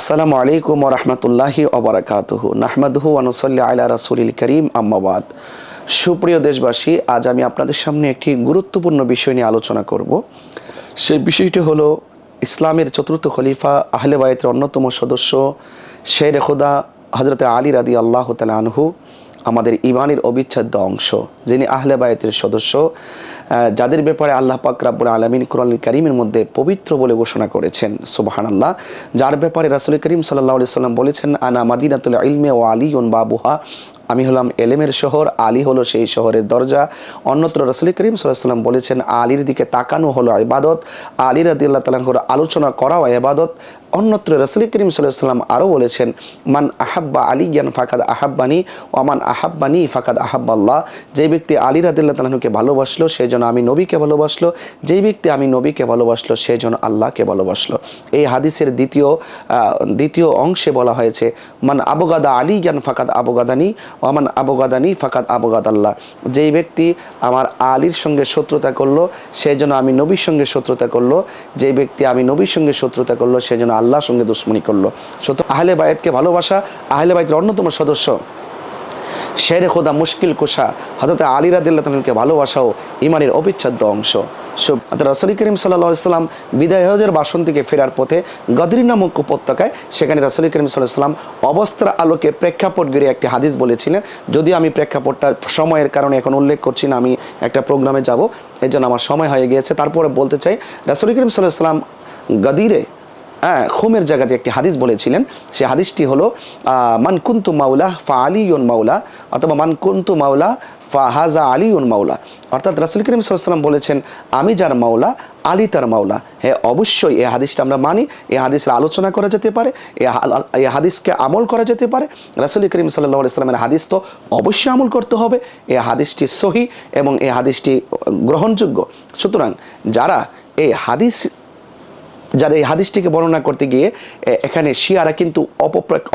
আসসালামু আলাইকুম রহমতুল্লাহি অবরাকাতুহু নাহমাদহু আনুসল্লি আলা রাসুলিল করিম আম্মাবাদ সুপ্রিয় দেশবাসী, আজ আমি আপনাদের সামনে একটি গুরুত্বপূর্ণ বিষয় নিয়ে আলোচনা করব। সেই বিষয়টি হলো ইসলামের চতুর্থ খলিফা, আহলে বায়তের অন্যতম সদস্য শের খোদা হজরত আলী রাদি আল্লাহ তালা আনহু। আমাদের ইমানের অবিচ্ছেদ্য অংশ, যিনি আহলে বায়তের সদস্য যাদের ব্যাপারে আল্লাহ পাক রাব্বুল আলমিন কুরআল করিমের মধ্যে পবিত্র বলে ঘোষণা করেছেন সুবাহান আল্লাহ যার ব্যাপারে রাসুল করিম সাল্লাহ সাল্লাম বলেছেন, আনা মাদিনাতুল ইলমে ও আলী বাবুহা আমি হলাম এলেমের শহর, আলী হলো সেই শহরের দরজা। অন্যত্র রসুল করিম সাল্লাম বলেছেন, আলীর দিকে তাকানো হলো ইবাদত, আলী রাদি আল্লাহ তালাহর আলোচনা করাও ইবাদত। অন্যত্র রসুল করিম সাল্লাম আরও বলেছেন, মান আহাব্বা আলী জ্ঞান ফাকাদ আহাব্বানি ওমান আহাব্বানি ফাকাদ আহাব্বাল্লাহ। যে ব্যক্তি আলী রাদিল্লাহ তালাহুকে ভালোবাসলো সেই জন্য আমি নবীকে ভালোবাসলো। যেই ব্যক্তি আমি নবীকে ভালোবাসলো সেই জন্য আল্লাহকে ভালোবাসলো। এই হাদিসের দ্বিতীয় দ্বিতীয় অংশে বলা হয়েছে, মান আবগাদা আলী জ্ঞান ফাকাদ আবগাদানি ওমান আবগাদানি ফাকাদ আবগাদ আল্লাহ যেই ব্যক্তি আমার আলীর সঙ্গে শত্রুতা করল সেই জন্য আমি নবীর সঙ্গে শত্রুতা করল, যেই ব্যক্তি আমি নবীর সঙ্গে শত্রুতা করল সেই জন্য আল্লাহর সঙ্গে দুশ্মনী করল। সুতরাং আহলে বায়েতকে ভালোবাসা আহলে বায়েতের অন্যতম সদস্য। শেরে খোদা মুশকিল কুশা হঠাৎ আলী রাদিল্লাহকে ভালোবাসাও ইমানের অবিচ্ছেদ্য অংশ। রাসুল করিম সাল্লাহ সাল্লাম বিদায় হজের বাসন থেকে ফেরার পথে গদরি নামক উপত্যকায়, সেখানে রাসুল করিম সাল্লাহ সাল্লাম অবস্থার আলোকে প্রেক্ষাপট গিরে একটি হাদিস বলেছিলেন। যদিও আমি প্রেক্ষাপটটা সময়ের কারণে এখন উল্লেখ করছি না, আমি একটা প্রোগ্রামে যাব এই জন্য আমার সময় হয়ে গিয়েছে। তারপরে বলতে চাই, রাসুল করিম সাল্লাহ সাল্লাম গদিরে খুমের জায়গাতে একটি হাদিস বলেছিলেন। সেই হাদিসটি হলো আহ, মান কুন্তু মাওলা ফা আলিউন মাওলা অথবা মান কুন্তু মাওলা ফা হাজা আলিউন মাওলা। অর্থাৎ রাসুল করিম সাল্লাম বলেছেন আমি যার মাওলা আলী তার মাওলা। হ্যাঁ অবশ্যই এই হাদিসটা আমরা মানি এই হাদিসের আলোচনা করা যেতে পারে এই হাদিসকে আমল করা যেতে পারে। রাসুল করিম সাল্লাহ ইসলামের হাদিস তো অবশ্যই আমল করতে হবে এই হাদিসটি সহি এবং এই হাদিসটি গ্রহণযোগ্য। সুতরাং যারা এই হাদিস যারা এই হাদিসটিকে বর্ণনা করতে গিয়ে এখানে শিয়ারা কিন্তু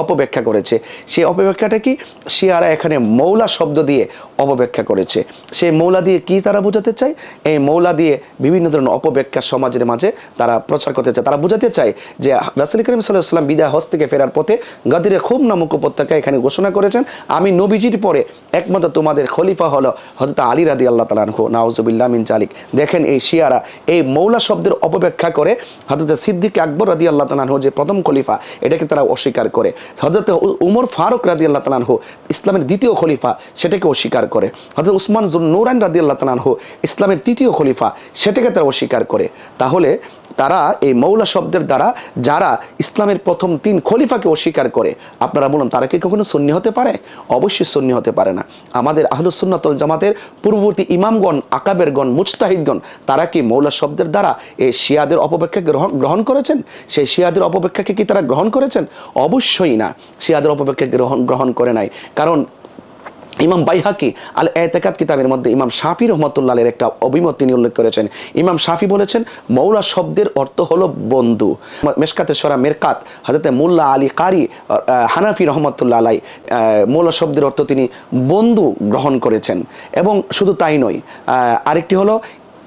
অপব্যাখ্যা করেছে। সেই অপব্যাখ্যাটা কি? শিয়ারা এখানে মৌলা শব্দ দিয়ে অপব্যাখ্যা করেছে। সেই মৌলা দিয়ে কি তারা বোঝাতে চায়? এই মৌলা দিয়ে বিভিন্ন ধরনের অপব্যাখ্যা সমাজের মাঝে তারা প্রচার করতে চায়। তারা বোঝাতে চায় যে রাসুল করিম সাল্লাহাম বিদায় হজ থেকে ফেরার পথে গাদিরে খুব নামক উপত্যকা এখানে ঘোষণা করেছেন, আমি নবীজির পরে একমাত্র তোমাদের খলিফা হলো হজরত আলী রাদি আল্লাহ তালানহু নাউজুবিল্লাহ মিন চালিক দেখেন এই শিয়ারা এই মৌলা শব্দের অপব্যাখ্যা করে হজরত সিদ্দিক আকবর রাদি আল্লাহ তালানহু যে প্রথম খলিফা, এটাকে তারা অস্বীকার করে। হজরত উমর ফারুক রাদি আল্লাহ তালানহু ইসলামের দ্বিতীয় খলিফা, সেটাকে অস্বীকার করে। হজরত উসমান নুরান রাদি আল্লাহ তালানহু ইসলামের তৃতীয় খলিফা, সেটাকে তারা অস্বীকার করে। তাহলে তারা এই মৌলা শব্দের দ্বারা যারা ইসলামের প্রথম তিন খলিফাকে অস্বীকার করে, আপনারা বলুন তারা কি কখনো সুন্নি হতে পারে? অবশ্যই সুন্নি হতে পারে না। আমাদের আহলুসুন্নাতল জামাতের পূর্ববর্তী ইমামগণ, আকাবেরগণ, মুজতাহিদগণ, তারা কি মৌলা শব্দের দ্বারা এই শিয়াদের অপব্যাখ্যা গ্রহণ গ্রহণ করেছেন? সেই শিয়াদের অপব্যাখ্যাকে কি তারা গ্রহণ করেছেন? অবশ্যই না। শিয়াদের অপব্যাখ্যা গ্রহণ গ্রহণ করে নাই। কারণ ইমাম বাইহাকি আল এতেকাত কিতাবের মধ্যে ইমাম শাফি রহমতুল্লাহের একটা অভিমত তিনি উল্লেখ করেছেন। ইমাম শাফি বলেছেন মৌলা শব্দের অর্থ হলো বন্ধু। মেশকাতে সরা মেরকাত হাজরতে মোল্লা আলী কারি হানাফি রহমতুল্লাহ আলাই মৌলা শব্দের অর্থ তিনি বন্ধু গ্রহণ করেছেন। এবং শুধু তাই নয় আরেকটি হলো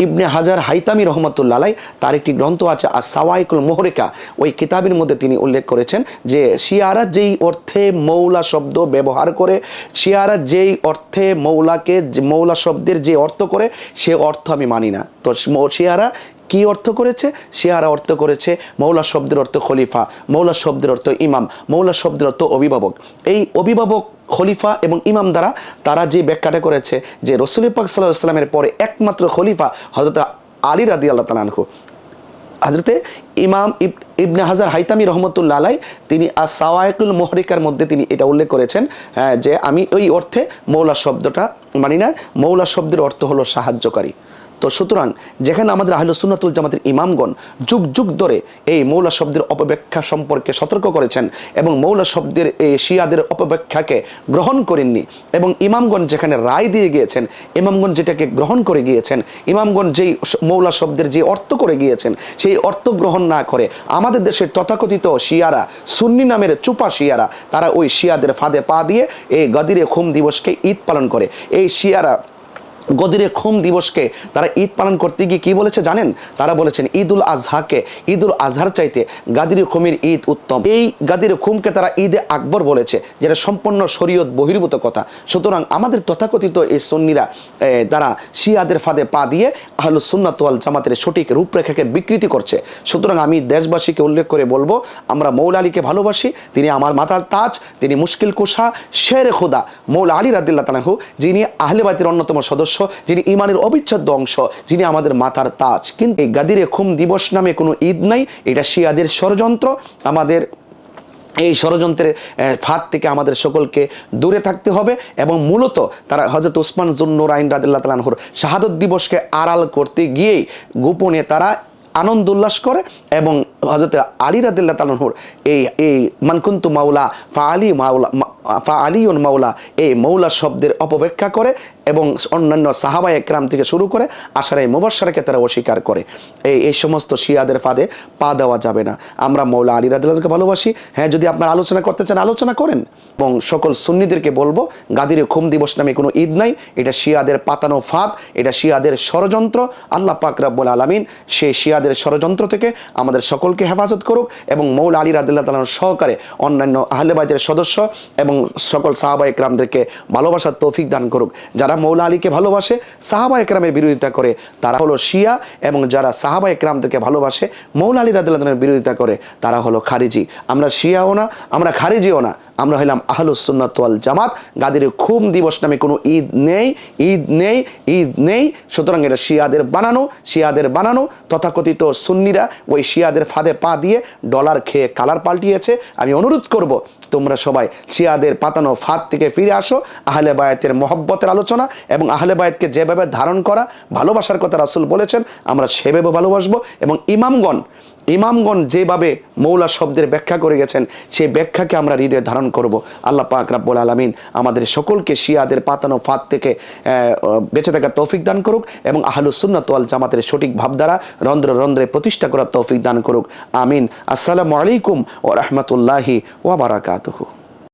ইবনে হাজার হাইতামি রহমতুল্লাহ তার একটি গ্রন্থ আছে আর সাওয়াইকুল মোহরেকা। ওই কিতাবের মধ্যে তিনি উল্লেখ করেছেন যে, শিয়ারা যেই অর্থে মৌলা শব্দ ব্যবহার করে, শিয়ারা যেই অর্থে মৌলাকে মৌলা শব্দের যে অর্থ করে, সে অর্থ আমি মানি না। তো শিয়ারা কি অর্থ করেছে? শিয়ারা অর্থ করেছে মৌলা শব্দের অর্থ খলিফা, মৌলা শব্দের অর্থ ইমাম, মৌলা শব্দের অর্থ অভিভাবক। এই অভিভাবক খলিফা এবং ইমাম দ্বারা তারা যে ব্যাখ্যাটা করেছে যে রসুল পাক সাল্লাহ ইসলামের পরে একমাত্র খলিফা হজরত আলী রাদি আল্লাহ তালানহু হাজরতে ইমাম ইব- ইবনে হাজার হাইতামি রহমতুল্লা আলাই তিনি আর সাওয়ায়কুল মোহরিকার মধ্যে তিনি এটা উল্লেখ করেছেন হ্যাঁ, যে আমি ওই অর্থে মৌলা শব্দটা মানি না মৌলা শব্দের অর্থ হলো সাহায্যকারী। তো সুতরাং যেখানে আমাদের আহলে সুন্নাতুল জামাতের ইমামগণ যুগ যুগ ধরে এই মৌলা শব্দের অপব্যাখ্যা সম্পর্কে সতর্ক করেছেন এবং মৌলা শব্দের এই শিয়াদের অপব্যাখ্যাকে গ্রহণ করেননি এবং ইমামগণ যেখানে রায় দিয়ে গিয়েছেন, ইমামগণ যেটাকে গ্রহণ করে গিয়েছেন, ইমামগণ যেই মৌলা শব্দের যে অর্থ করে গিয়েছেন, সেই অর্থ গ্রহণ না করে আমাদের দেশের তথাকথিত শিয়ারা, সুন্নি নামের চুপা শিয়ারা, তারা ওই শিয়াদের ফাঁদে পা দিয়ে এই গদিরে খুম দিবসকে ঈদ পালন করে। এই শিয়ারা গদিরে খুম দিবসকে তারা ঈদ পালন করতে গিয়ে কি বলেছে জানেন? তারা বলেছেন ঈদ উল আজহাকে ঈদ উল আজহার চাইতে গাদির খুমের ঈদ উত্তম। এই গাদির খুমকে তারা ঈদে আকবর বলেছে, যেটা সম্পূর্ণ শরীয়ত বহির্ভূত কথা। সুতরাং আমাদের তথাকথিত এই সন্নিরা তারা শিয়াদের ফাঁদে পা দিয়ে আহলু সুন্নাতওয়াল জামাতের সঠিক রূপরেখাকে বিকৃতি করছে। সুতরাং আমি দেশবাসীকে উল্লেখ করে বলব, আমরা মৌল আলীকে ভালোবাসি, তিনি আমার মাথার তাজ, তিনি মুশকিল কুশা, শের খোদা। মৌল আলী রাদিল্লা তালাহু যিনি আহলে বাইতের অন্যতম সদস্য যিনি ইমানের অবিচ্ছেদ্য অংশ, যিনি আমাদের মাথার তাজ। কিন্তু এই গাদিরে খুম দিবস নামে কোনো ঈদ নাই, এটা শিয়াদের ষড়যন্ত্র। আমাদের এই ষড়যন্ত্রের ফাঁদ থেকে আমাদের সকলকে দূরে থাকতে হবে এবং মূলত তারা হজরত ওসমান জুন্নুর আইন রাদিল্লাহ তালাহুর শাহাদত দিবসকে আড়াল করতে গিয়েই গোপনে তারা আনন্দ উল্লাস করে এবং হজরত আলী রাদিল্লাহ তালাহুর এই এই মানকুন্তু মাওলা ফা আলী মাওলা ফা আলীউন মাওলা, এই মৌলা শব্দের অপব্যাখ্যা করে এবং অন্যান্য সাহাবা একরাম থেকে শুরু করে আশার এই মুবাসারকে তারা অস্বীকার করে। এই এই সমস্ত শিয়াদের ফাঁদে পা দেওয়া যাবে না। আমরা মৌলা আলী রাদিল্লাহকে ভালোবাসি। হ্যাঁ যদি আপনারা আলোচনা করতে চান, আলোচনা করেন। এবং সকল সুন্নিদেরকে বলব, গাদিরে খুম দিবস নামে কোনো ঈদ নাই। এটা শিয়াদের পাতানো ফাঁদ, এটা শিয়াদের ষড়যন্ত্র। আল্লাহ পাক রাব্বুল আলামিন সেই শিয়াদের ষড়যন্ত্র থেকে আমাদের সকলকে হেফাজত করুক এবং মৌল আলী রাদিল্লাহ তালার সহকারে অন্যান্য আহলেবাজের সদস্য এবং সকল সাহাবা একরামদেরকে ভালোবাসার তৌফিক দান করুক। যারা মৌলা আলীকে ভালোবাসে, সাহাবা একরামের বিরোধিতা করে। তারা হলো শিয়া এবং যারা সাহাবা একরামদেরকে ভালোবাসে, মৌলা আলী রাদুল্লাহ বিরোধিতা করে, তারা হলো খারিজি। আমরা শিয়াও না, আমরা খারিজিও না। আমরা হইলাম আহলুসুন্নাত ওয়াল জামাত। গাদির খুম দিবস নামে কোনো ঈদ নেই ঈদ নেই ঈদ নেই। সুতরাং এটা শিয়াদের বানানো শিয়াদের বানানো। তথাকথিত সুন্নিরা ওই শিয়াদের ফাঁদে পা দিয়ে ডলার খেয়ে কালার পাল্টিয়েছে। আমি অনুরোধ করব, তোমরা সবাই শিয়াদের পাতানো ফাঁদ থেকে ফিরে আসো, আহলে বায়াতের মহব্বতের আলোচনা এবং আহলে বায়াতকে যেভাবে ধারণ করা, ভালোবাসার কথা রাসুল বলেছেন, আমরা সেভাবে ভালোবাসবো এবং ইমামগণ ইমামগণ যেভাবে মৌলা শব্দের ব্যাখ্যা করে গেছেন, সেই ব্যাখ্যাকে আমরা হৃদয়ে ধারণ করব। আল্লাহ পাক রাব্বুল আলামিন আমাদের সকলকে শিয়াদের পাতানো ফাঁদ থেকে বেঁচে থাকার তৌফিক দান করুক এবং আহলুস সুন্নাত ওয়াল জামাতের সঠিক ভাবধারা রন্ধ্র রন্ধ্রে প্রতিষ্ঠা করার তৌফিক দান করুক। আমিন। আসসালামু আলাইকুম ও রহমতুল্লাহি ওয়া বারাকাতুহু।